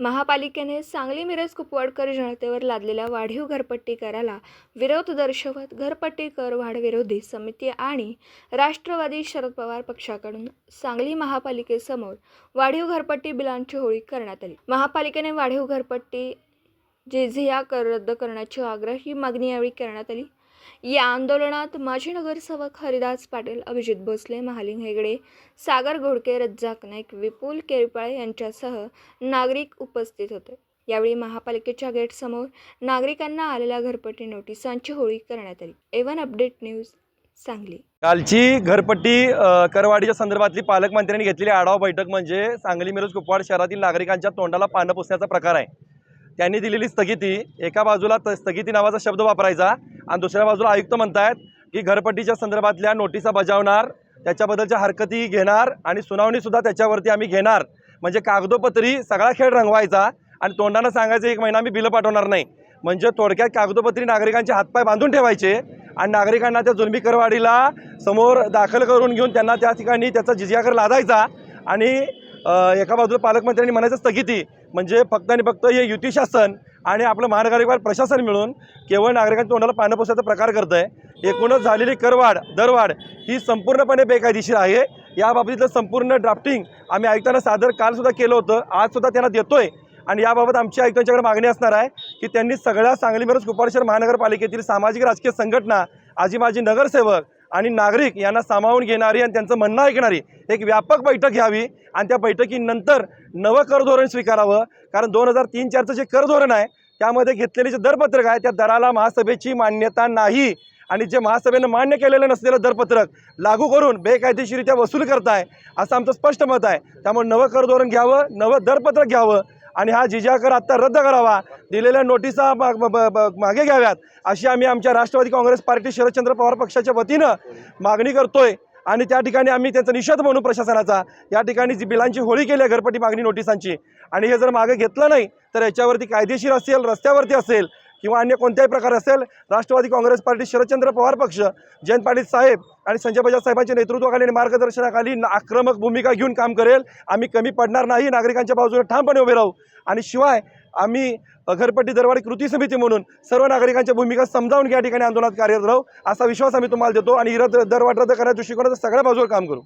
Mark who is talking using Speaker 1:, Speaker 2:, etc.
Speaker 1: महापालिकेने सांगली मिरज कुपवाडकर जनतेवर लादलेल्या वाढीव घरपट्टी कराला विरोध दर्शवत घरपट्टी कर वाढविरोधी समिती आणि राष्ट्रवादी शरद पवार पक्षाकडून सांगली महापालिकेसमोर वाढीव घरपट्टी बिलांची होळी करण्यात आली. महापालिकेने वाढीव घरपट्टी जिझिया कर रद्द करण्याची आग्रही मागणी यावेळी करण्यात आली. या आंदोलनात माजी नगरसेवक हरिदास पाटील अभिजित भोसले महालिंग हेगडे सागर घोडके रज्जाक नाईक विपुल केरपाळे यांच्यासह नागरिक उपस्थित होते. यावेळी महापालिकेच्या गेटसमोर नागरिकांना आलेल्या घरपट्टी नोटिसांची होळी करण्यात आली. A one update news Sangli.
Speaker 2: कालची घरपट्टी करवाडीच्या करवाढीच्या संदर्भातली पालकमंत्र्यांनी घेतलेली आढावा बैठक म्हणजे सांगली मिरज कुपवाड शहरातील नागरिकांच्या तोंडाला पानं पुसण्याचा प्रकार आहे. त्यांनी दिलेली स्थगिती एका बाजूला त स्थगिती नावाचा शब्द वापरायचा आणि दुसऱ्या बाजूला आयुक्त म्हणतायत की घरपट्टीच्या संदर्भातल्या नोटिसा बजावणार त्याच्याबद्दलच्या हरकती घेणार आणि सुनावणीसुद्धा त्याच्यावरती आम्ही घेणार. म्हणजे कागदोपत्री सगळा खेळ रंगवायचा आणि तोंडानं सांगायचं एक महिना आम्ही बिलं पाठवणार नाही. म्हणजे थोडक्यात कागदोपत्री नागरिकांचे हातपाय बांधून ठेवायचे आणि नागरिकांना त्या जुलमी करवाडीला समोर दाखल करून घेऊन त्यांना त्या ठिकाणी त्याचा जिजिया कर लादायचा आणि एका बाजूला पालकमंत्र्यांनी म्हणायचं स्थगिती म्हणजे फक्त आणि फक्त हे युती शासन आणि आपलं महानगरपालिका प्रशासन मिळून केवळ नागरिकांच्या तोंडाला पानं पुसण्याचा प्रकार करत आहे एकूणच झालेली करवाढ दरवाढ ही संपूर्णपणे बेकायदेशीर आहे. याबाबतीतलं संपूर्ण ड्राफ्टिंग आम्ही आयुक्तांना सादर कालसुद्धा केलं होतं आजसुद्धा त्यांना देतोय. आणि याबाबत आमची आयुक्तांच्याकडे मागणी असणार आहे की त्यांनी सगळ्या सांगली मिरज कुपवाड महानगरपालिकेतील सामाजिक राजकीय संघटना आजी माजी नगरसेवक आणि नागरिक यांना सामावून घेणारी आणि त्यांचं म्हणणं ऐकणारी एक व्यापक बैठक घ्यावी आणि त्या बैठकीनंतर नवं करधोरण स्वीकारावं. कारण दोन हजार तीन चारचं जे कर धोरण आहे त्यामध्ये घेतलेले जे दरपत्रक आहे त्या दराला महासभेची मान्यता नाही. आणि जे महासभेनं मान्य केलेलं नसलेलं दरपत्रक लागू करून बेकायदेशीरित्या वसूल करताय असं आमचं स्पष्ट मत आहे. त्यामुळे नवं करधोरण घ्यावं नवं दरपत्रक घ्यावं आणि हा जिजा कर आत्ता रद्द करावा. दिलेल्या नोटिसा मागे घ्याव्यात. अशी आम्ही आमच्या राष्ट्रवादी काँग्रेस पार्टी शरदचंद्र पवार पक्षाच्या वतीनं मागणी करतोय. आणि त्या ठिकाणी आम्ही त्यांचा निषेध म्हणू प्रशासनाचा. या ठिकाणी जी बिलांची होळी केली आहे घरपट्टी मागणी नोटिसांची. आणि हे जर मागे घेतलं नाही तर याच्यावरती कायदेशीर असेल रस्त्यावरती असेल किंवा अन्य कोणत्याही प्रकार असेल राष्ट्रवादी काँग्रेस पार्टी शरदचंद्र पवार पक्ष जयंत पाटील साहेब आणि संजय बजाज साहेबांच्या नेतृत्वाखाली आणि मार्गदर्शनाखाली आक्रमक भूमिका घेऊन काम करेल. आम्ही कमी पडणार नाही नागरिकांच्या बाजूने ठामपणे उभे राहू. आणि शिवाय आम्ही घरपट्टी दरवाढी कृती समिती म्हणून सर्व नागरिकांच्या भूमिका समजावून घ्या ठिकाणी आंदोलनात कार्यरत राहू असा विश्वास आम्ही तुम्हाला देतो आणि रद्द दरवाढ रद्द करण्याच्या दृष्टिकोनात सगळ्या बाजूवर काम करू.